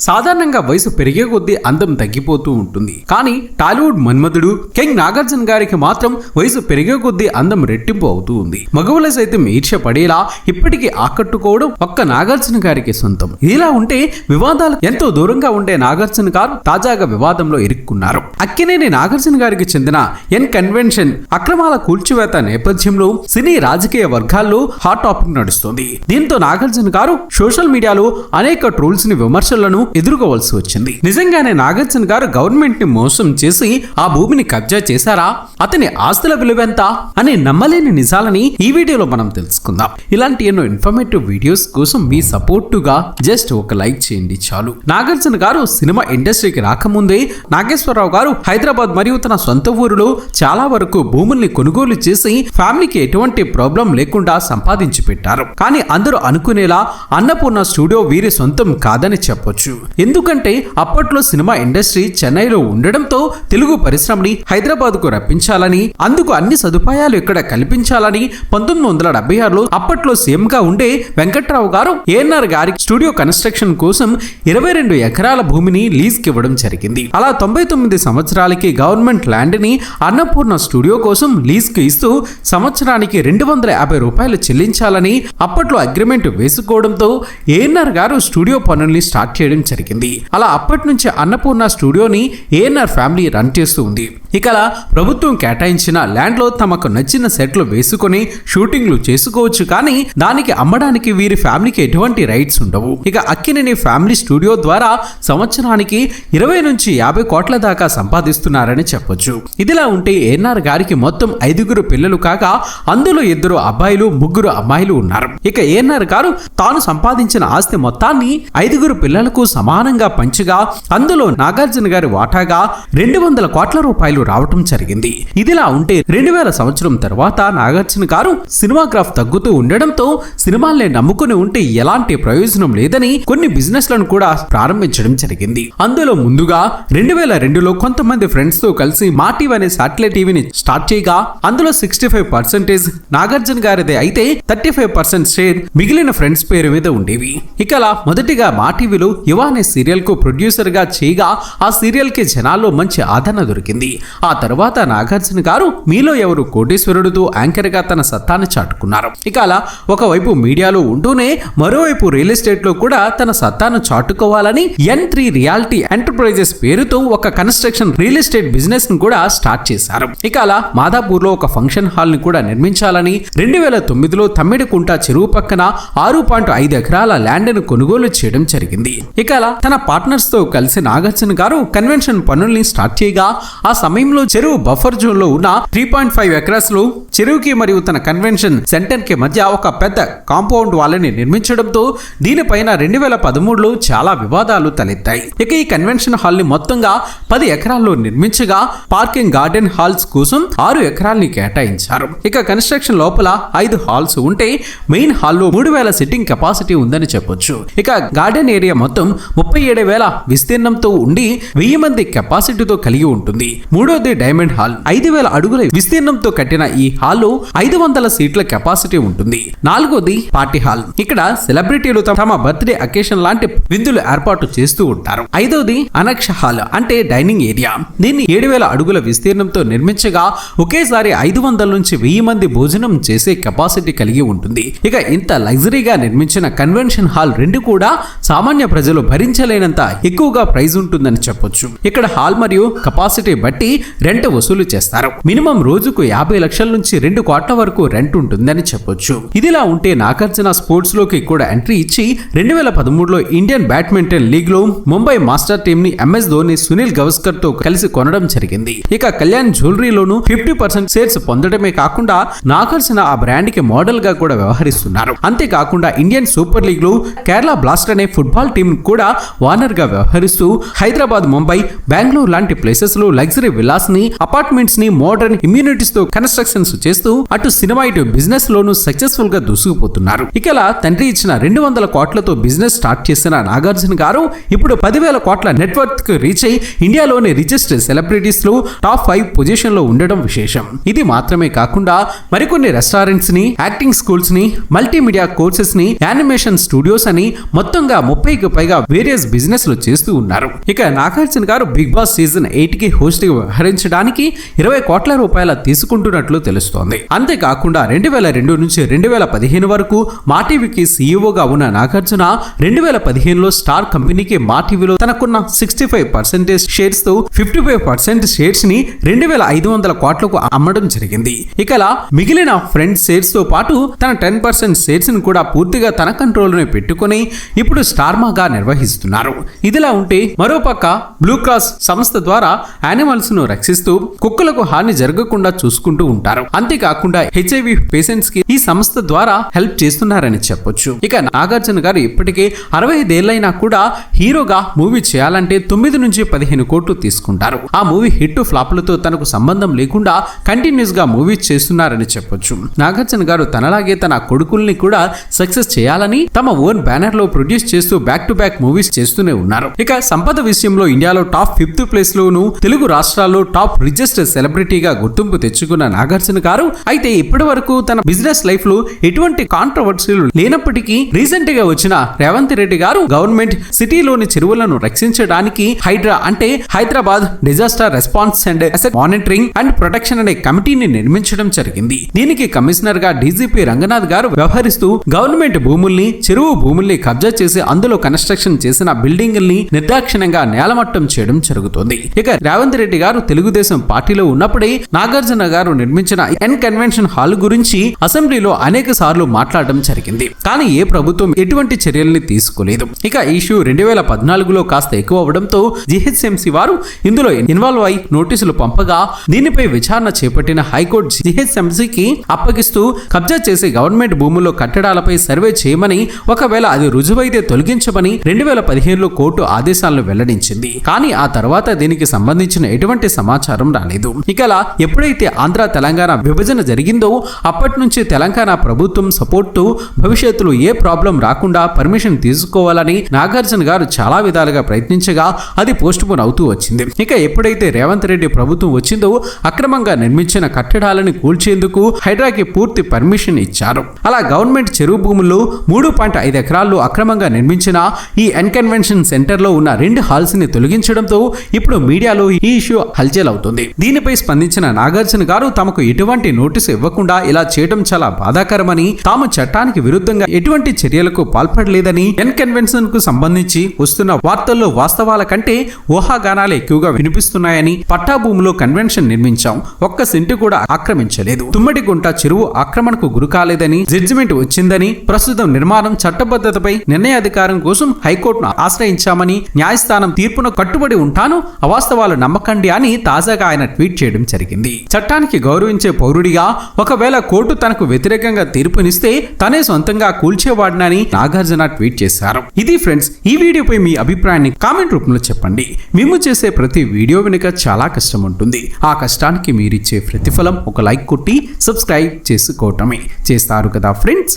సాధారణంగా వయసు పెరిగే కొద్దీ అందం తగ్గిపోతూ ఉంటుంది. కానీ టాలీవుడ్ మన్మధుడు కింగ్ నాగార్జున గారికి మాత్రం వయసు పెరిగే కొద్దీ అందం రెట్టింపు అవుతూ ఉంది. మగవుల సైతం ఈర్ష్య పడేలా ఇప్పటికీ ఆకట్టుకోవడం ఒక్క నాగార్జున గారికి సొంతం. ఇలా ఉంటే వివాదాలు ఎంతో దూరంగా ఉండే నాగార్జున గారు తాజాగా వివాదంలో ఇరుక్కున్నారు. అక్కినేని నాగార్జున గారికి చెందిన ఎన్ కన్వెన్షన్ అక్రమాల కూల్చివేత నేపథ్యంలో సినీ రాజకీయ వర్గాల్లో హాట్ టాపిక్ నడుస్తుంది. దీంతో నాగార్జున గారు సోషల్ మీడియాలో అనేక ట్రోల్స్ని విమర్శలను ఎదుర్కోవాల్సి వచ్చింది. నిజంగానే నాగార్జున గారు గవర్నమెంట్ని మోసం చేసి ఆ భూమిని కబ్జా చేశారా? అతని ఆస్తుల విలువెంత అని నమ్మలేని నిజాలని ఈ వీడియోలో మనం తెలుసుకుందాం. ఇలాంటి ఎన్నో ఇన్ఫర్మేటివ్ వీడియోస్ కోసం మీ సపోర్టుగా జస్ట్ ఒక లైక్ చేయండి చాలు. నాగార్జున గారు సినిమా ఇండస్ట్రీకి రాకముందే నాగేశ్వరరావు గారు హైదరాబాద్ మరియు తన సొంత ఊరిలో చాలా వరకు భూముల్ని కొనుగోలు చేసి ఫ్యామిలీకి ఎటువంటి ప్రాబ్లం లేకుండా సంపాదించి పెట్టారు. కానీ అందరూ అనుకునేలా అన్నపూర్ణ స్టూడియో వీరి సొంతం కాదని చెప్పొచ్చు. ఎందుకంటే అప్పట్లో సినిమా ఇండస్ట్రీ చెన్నైలో ఉండడంతో తెలుగు పరిశ్రమని హైదరాబాద్కు రప్పించాలని అందుకు అన్ని సదుపాయాలు ఇక్కడ కల్పించాలని పంతొమ్మిది వందల డెబ్బై ఆరులో అప్పట్లో సీఎం గా ఉండే వెంకట్రావు గారు ఏఎన్ఆర్ గారి స్టూడియో కన్స్ట్రక్షన్ కోసం ఇరవై రెండు ఎకరాల భూమిని లీజ్ ఇవ్వడం జరిగింది. అలా తొంభై తొమ్మిది సంవత్సరాలకి గవర్నమెంట్ ల్యాండ్ని అన్నపూర్ణ స్టూడియో కోసం లీజ్కి ఇస్తూ సంవత్సరానికి రెండు వందల యాభై రూపాయలు చెల్లించాలని అప్పట్లో అగ్రిమెంట్ వేసుకోవడంతో ఏఎన్ఆర్ గారు స్టూడియో పనుల్ని స్టార్ట్ చేయడం జరిగింది. అలా అప్పటి నుంచి అన్నపూర్ణ స్టూడియోని ఏఎన్ఆర్ ఫ్యామిలీ రన్ చేస్తూ ఉంది. ఇక అలా ప్రభుత్వం కేటాయించిన ల్యాండ్లో తమకు నచ్చిన సెట్లు వేసుకొని షూటింగ్లు చేసుకోవచ్చు కానీ దానికి అమ్మడానికి వీరి ఫ్యామిలీకి ఎటువంటి రైట్స్ ఉండవు. ఇక అక్కినేని ఫ్యామిలీ స్టూడియో ద్వారా సంవత్సరానికి ఇరవై నుంచి యాభై కోట్ల దాకా సంపాదిస్తున్నారని చెప్పొచ్చు. ఇదిలా ఉంటే ఏఎన్ఆర్ గారికి మొత్తం ఐదుగురు పిల్లలు కాగా అందులో ఇద్దరు అబ్బాయిలు ముగ్గురు అమ్మాయిలు ఉన్నారు. ఇక ఏఎన్ఆర్ గారు తాను సంపాదించిన ఆస్తి మొత్తాన్ని ఐదుగురు పిల్లలకు సమానంగా పంచగా అందులో నాగార్జున గారి వాటాగా రెండు వందల కోట్ల రూపాయలు రావటం జరిగింది. ఇదిలా ఉంటే రెండు వేల సంవత్సరం తర్వాత నాగార్జున గారు సినిమాగ్రాఫ్ తగ్గుతూ ఉండడంతో సినిమాల్ని నమ్ముకుని ఉంటే ఎలాంటి ప్రయోజనం లేదని కొన్ని బిజినెస్లను కూడా ప్రారంభించడం జరిగింది. అందులో ముందుగా రెండు వేల రెండులో కొంతమంది ఫ్రెండ్స్తో కలిసి మా టీవీ అనే సాటిలైట్ టీవీని స్టార్ట్ చేయగా అందులో సిక్స్టీ ఫైవ్ పర్సెంటేజ్ నాగార్జున గారిదే అయితే థర్టీ ఫైవ్ పర్సెంట్ షేర్ మిగిలిన ఫ్రెండ్స్ పేరు మీద ఉండేవి. ఇక మొదటిగా మా టీవీలో యువ అనే సీరియల్కు ప్రొడ్యూసర్గా చేయగా ఆ సీరియల్కి జనాల్లో మంచి ఆదరణ దొరికింది. ఆ తర్వాత నాగార్జున గారు మీలో ఎవరు కోటేశ్వరుడుతో యాంకర్గా తన సత్తాన్ని చాటుకున్నారు? ఇక అలా ఒకవైపు మీడియాలో ఉంటూనే మరోవైపు రియల్ ఎస్టేట్లో కూడా తన సత్తాను చాటుకోవాలని ఎన్ త్రీ రియాలిటీ ఎంటర్ప్రైజెస్ పేరుతో ఒక కన్స్ట్రక్షన్ రియల్ ఎస్టేట్ బిజినెస్ను కూడా స్టార్ట్ చేశారు. ఇక అలా మాదాపూర్లో ఒక ఫంక్షన్ హాల్ని కూడా నిర్మించాలని రెండు వేల తొమ్మిదిలో తమ్మిడికుంట చెరువు పక్కన ఆరు పాయింట్ ఐదు ఎకరాల ల్యాండ్ను కొనుగోలు చేయడం జరిగింది. ఇక అలా తన పార్ట్నర్స్తో కలిసి నాగార్జున గారు కన్వెన్షన్ పనుల్ని స్టార్ట్ చేయగా ఆ సమయంలో చెరువు బఫర్ జోన్లో ఉన్న త్రీ పాయింట్ ఫైవ్ ఎకరాస్లో చెరువుకి మరియు తన కన్వెన్షన్ సెంటర్కి మధ్య ఒక పెద్ద కాంపౌండ్ వాళ్ళని నిర్మించడంతో దీనిపైన రెండు వేల పదమూడులో చాలా వివాదాలు తలెత్తాయి. ఇక ఈ కన్వెన్షన్ హాల్ని మొత్తంగా పది ఎకరాల్లో నిర్మించగా పార్కింగ్ గార్డెన్ హాల్స్ కోసం ఆరు ఎకరాల్ని కేటాయించారు. ఇక కన్స్ట్రక్షన్ లోపల ఐదు హాల్స్ ఉంటే మెయిన్ హాల్లో మూడు వేల సిట్టింగ్ కెపాసిటీ ఉందని చెప్పొచ్చు. ఇక గార్డెన్ ఏరియా మొత్తం ముప్పై ఏడు వేల విస్తీర్ణంతో ఉండి వెయ్యి మంది కెపాసిటీతో కలిగి ఉంటుంది. మూడోది డైమండ్ హాల్ ఐదు వేల అడుగుల విస్తీర్ణంతో కట్టిన ఈ హాల్లో ఐదు వందల సీట్ల కెపాసిటీ ఉంటుంది. నాలుగోది పార్టీ హాల్ ఇక్కడ సెలబ్రిటీలు తమ బర్త్డే అకేషన్ లాంటి విందులు ఏర్పాటు చేస్తూ ఉంటారు. ఐదోది అనక్ష హాల్ అంటే డైనింగ్ ఏరియా దీన్ని ఏడు వేల అడుగుల విస్తీర్ణంతో నిర్మించగా ఒకేసారి ఐదు వందల నుంచి వెయ్యి మంది భోజనం చేసే కెపాసిటీ కలిగి ఉంటుంది. ఇక ఇంత లగ్జరీగా నిర్మించిన కన్వెన్షన్ హాల్ రెండు కూడా సామాన్య ప్రజలు భరించలేనంత ఎక్కువగా ప్రైజ్ ఉంటుందని చెప్పొచ్చు. ఇక్కడ హాల్ మరియు కెపాసిటీ బట్టి రెంట్ వసూలు చేస్తారు. మినిమం రోజుకు యాభై లక్షల నుంచి రెండు కోట్ల వరకు రెంట్ ఉంటుందని చెప్పొచ్చు. ఇదిలా ఉంటే నాగార్జున స్పోర్ట్స్లోకి కూడా ఎంట్రీ ఇచ్చి రెండు వేల పదమూడులో ఇండియన్ బ్యాడ్మింటన్ లీగ్లో ముంబై మాస్టర్ టీమ్ని ఎంఎస్ ధోని సునీల్ గవస్కర్తో కలిసి కొనడం జరిగింది. ఇక కళ్యాణ్ జ్యువెలరీలోను ఫిఫ్టీ పర్సెంట్ షేర్స్ పొందడమే కాకుండా నాగార్జున ఆ బ్రాండ్కి మోడల్గా కూడా వ్యవహరిస్తున్నారు. అంతేకాకుండా ఇండియన్ సూపర్ లీగ్లో కేరళ బ్లాస్ట్ అనే ఫుట్బాల్ టీం కూడా వార్నర్గా వ్యవహరిస్తూ హైదరాబాద్ ముంబై బెంగళూరు లాంటి ప్లేసెస్లో లగ్జరీ విలాస్ని అపార్ట్మెంట్స్ని మోడర్న్ ఇమ్యూనిటీస్తో కన్స్ట్రక్షన్స్ చేస్తూ అటు సినిమా ఇటు బిజినెస్ లోనూ సక్సెస్ఫుల్గా దూసుకుపోతున్నారు. ఇక తండ్రి ఇచ్చిన రెండు వందల కోట్లతో బిజినెస్ స్టార్ట్ చేసిన నాగార్జున గారు ఇప్పుడు పదివేల కోట్ల నెట్వర్క్కు రీచ్ అయి ఇండియాలోని రిచెస్ట్ సెలబ్రిటీస్లో టాప్ ఫైవ్ పొజిషన్లో ఉండడం విశేషం. ఇది మాత్రమే కాకుండా మరికొన్ని రెస్టారెంట్స్ని యాక్టింగ్ స్కూల్స్ని మల్టీమీడియా కోర్సెస్ని యానిమేషన్ స్టూడియోస్ అని మొత్తంగా ముప్పైకి పైగా వేరియస్ బిజినెస్లు చేస్తూ ఉన్నారు. ఇక Nagarjuna garu Big Boss season ఎయిట్కి హోస్ట్గా వ్యవహరించడానికి ఇరవై కోట్ల రూపాయల తీసుకుంటున్నట్లు తెలుస్తోంది. అంతేకాకుండా రెండు వేల రెండు నుంచి రెండు వేల పదిహేను వరకు మా టీవీకి సీఈఓగా ఉన్న నాగార్జున రెండు వేల పదిహేనులో స్టార్ కంపెనీకి మాటీవీలో తనకున్న సిక్స్టీ ఫైవ్ పర్సెంటేజ్ షేర్స్తో ఫిఫ్టీ ఫైవ్ పర్సెంట్ షేర్స్ని రెండు వేల ఐదు వందల కోట్లకు అమ్మడం జరిగింది. ఇక మిగిలిన ఫ్రెండ్ షేర్స్తో పాటు తన టెన్ పర్సెంట్ షేర్స్ని కూడా పూర్తిగా తన కంట్రోల్లోనే పెట్టుకుని ఇప్పుడు స్టార్మాగా నిర్వహిస్తున్నారు. ఇదిలా ఉంటే మరోపక్క బ్లూ క్రాస్ సంస్థ ద్వారా యానిమల్స్ను రక్షిస్తూ కుక్కలకు హాని జరగకుండా చూసుకుంటూ ఉంటారు. అంతేకాకుండా హెచ్ఐవి పేషెంట్స్కి ఈ సంస్థ ద్వారా హెల్ప్ చేస్తున్నారని చెప్పొచ్చు. ఇక నాగార్జున గారు ఇప్పటికే అరవై ఐదేళ్ళైనా కూడా హీరోగా మూవీ చేయాలంటే తొమ్మిది నుంచి పదిహేను కోట్లు తీసుకుంటారు. ఆ మూవీ హిట్ ఫ్లాప్లతో తనకు సంబంధం లేకుండా కంటిన్యూస్గా మూవీ చేస్తున్నారని చెప్పొచ్చు. నాగార్జున గారు తనలాగే తన కొడుకుల్ని కూడా సక్సెస్ చేయాలని తమ ఓన్ బ్యానర్లో ప్రొడ్యూస్ చేస్తూ బ్యాక్ టు బ్యాక్ మూవీస్ చేస్తూనే ఉన్నారు. ఇక సంపద విషయంలో ఇండియాలో టాప్ ఫిఫ్త్ ప్లేస్ లోను తెలుగు రాష్ట్రాల్లో టాప్ రిచెస్ట్ సెలబ్రిటీగా గుర్తింపు తెచ్చుకున్న నాగార్జున గారు అయితే ఇప్పటి వరకు తన బిజినెస్ లైఫ్లో ఎటువంటి కాంట్రవర్సీలు లేనప్పటికీ రీసెంట్గా వచ్చిన రేవంత్ రెడ్డి గారు గవర్నమెంట్ సిటీలోని చెరువులను రక్షించడానికి హైడ్రా అంటే Hyderabad disaster response and asset monitoring and protection అనే కమిటీని నిర్మించడం జరిగింది. దీనికి కమిషనర్గా డీజీపీ రంగనాథ్ గారు వ్యవహరిస్తూ గవర్నమెంట్ భూముల్ని చెరువు భూముల్ని కబ్జా చేసి అందులో కన్స్ట్రక్షన్ చేసిన బిల్డింగుల్ని నిర్దాక్షిణ్యంగా నేలమట్టం చేయడం జరుగుతోంది. ఇక రేవంత్ రెడ్డి గారు తెలుగుదేశం పార్టీలో ఉన్నప్పుడే నాగార్జున గారు నిర్మించిన ఎన్ కన్వెన్షన్ హాల్ గురించి అసెంబ్లీలో అనేక సార్లు మాట్లాడడం జరిగింది. కానీ ఏ ప్రభుత్వం ఎటువంటి చర్యల్ని తీసుకోలేదు. ఇక ఇష్యూ రెండు వేల పద్నాలుగులో కాస్త ఎక్కువ అవడంతో జిహెచ్ఎంసీ వారు ఇందులో ఇన్వాల్వ్ అయి నోటీసులు పంపగా దీనిపై విచారణ చేపట్టిన హైకోర్టు జిహెచ్ఎంసీకి అప్పగిస్తూ కబ్జా చేసే గవర్నమెంట్ భూముల్లో కట్టడాలపై సర్వే చేయమని ఒకవేళ అది రుజువైతే తొలగించమని రెండు వేల పదిహేనులో కోర్టు ఆదేశాలను వెల్లడించింది. కానీ ఆ తర్వాత దీనికి సంబంధించిన ఎటువంటి సమాచారం రాలేదు. ఇక ఎప్పుడైతే ఆంధ్ర తెలంగాణ విభజన జరిగిందో అప్పటి నుంచి తెలంగాణ ప్రభుత్వం సపోర్టు భవిష్యత్తులో ఏ ప్రాబ్లం రాకుండా పర్మిషన్ తీసుకోవాలని నాగార్జున గారు చాలా విధాలుగా ప్రయత్నించగా అది పోస్ట్ పోన్ అవుతూ వచ్చింది. ఇక ఎప్పుడైతే రేవంత్ రెడ్డి ప్రభుత్వం వచ్చిందో అక్రమంగా నిర్మించిన కట్టడాలను కూల్చేందుకు హైడ్రాకి పూర్తి పర్మిషన్ ఇచ్చారు. అలా గవర్నమెంట్ చెరువు భూముల్లో మూడు పాయింట్ ఐదు ఎకరాల్లో అక్రమంగా నిర్మించిన ఈ ఎన్కన్వెన్షన్ సెంటర్లో ఉన్న రెండు హాల్స్ని తొలగించడంతో ఇప్పుడు మీడియాలో ఈ ఇష్యూ హల్చల్ అవుతుంది దీనిపై స్పందించిన నాగార్జున గారు తమకు ఎటువంటి నోటీసు ఇవ్వకుండా ఇలా చేయడం చాలా బాధాకరమని తాము చట్టానికి విరుద్ధంగా ఎటువంటి చర్యలకు పాల్పడలేదని ఎన్ కన్వెన్షన్కు సంబంధించి వస్తున్న వార్తల్లో వాస్తవాల కంటే ఊహాగానాలు ఎక్కువగా వినిపిస్తున్నాయని పట్టా భూమిలో కన్వెన్షన్ నిర్మించాం. ఒక్క సెంటు కూడా ఆక్రమించలేదు. తుమ్మడిగుంట చెరువు ఆక్రమణకు గురి కాలేదని జడ్జిమెంట్ వచ్చిందని ప్రస్తుతం నిర్మాణం చట్టబద్ధతపై నిర్ణయాధికారం కోసం హై హైకోర్టును ఆశ్రయించామని న్యాయస్థానం తీర్పును కట్టుబడి ఉంటాను అవాస్తవాలు నమ్మకండి అని తాజాగా ఆయన ట్వీట్ చేయడం జరిగింది. చట్టానికి గౌరవించే పౌరుడిగా ఒకవేళ కోర్టు తనకు వ్యతిరేకంగా తీర్పునిస్తే తనే సొంతంగా కూల్చేవాడినని నాగార్జున ట్వీట్ చేశారు. ఇది ఫ్రెండ్స్ ఈ వీడియోపై మీ అభిప్రాయాన్ని కామెంట్ రూపంలో చెప్పండి. మేము చేసే ప్రతి వీడియో వెనుక చాలా కష్టం ఉంటుంది. ఆ కష్టానికి మీరిచ్చే ప్రతిఫలం ఒక లైక్ కొట్టి సబ్స్క్రైబ్ చేసుకోవటమే. చేస్తారు కదా ఫ్రెండ్స్?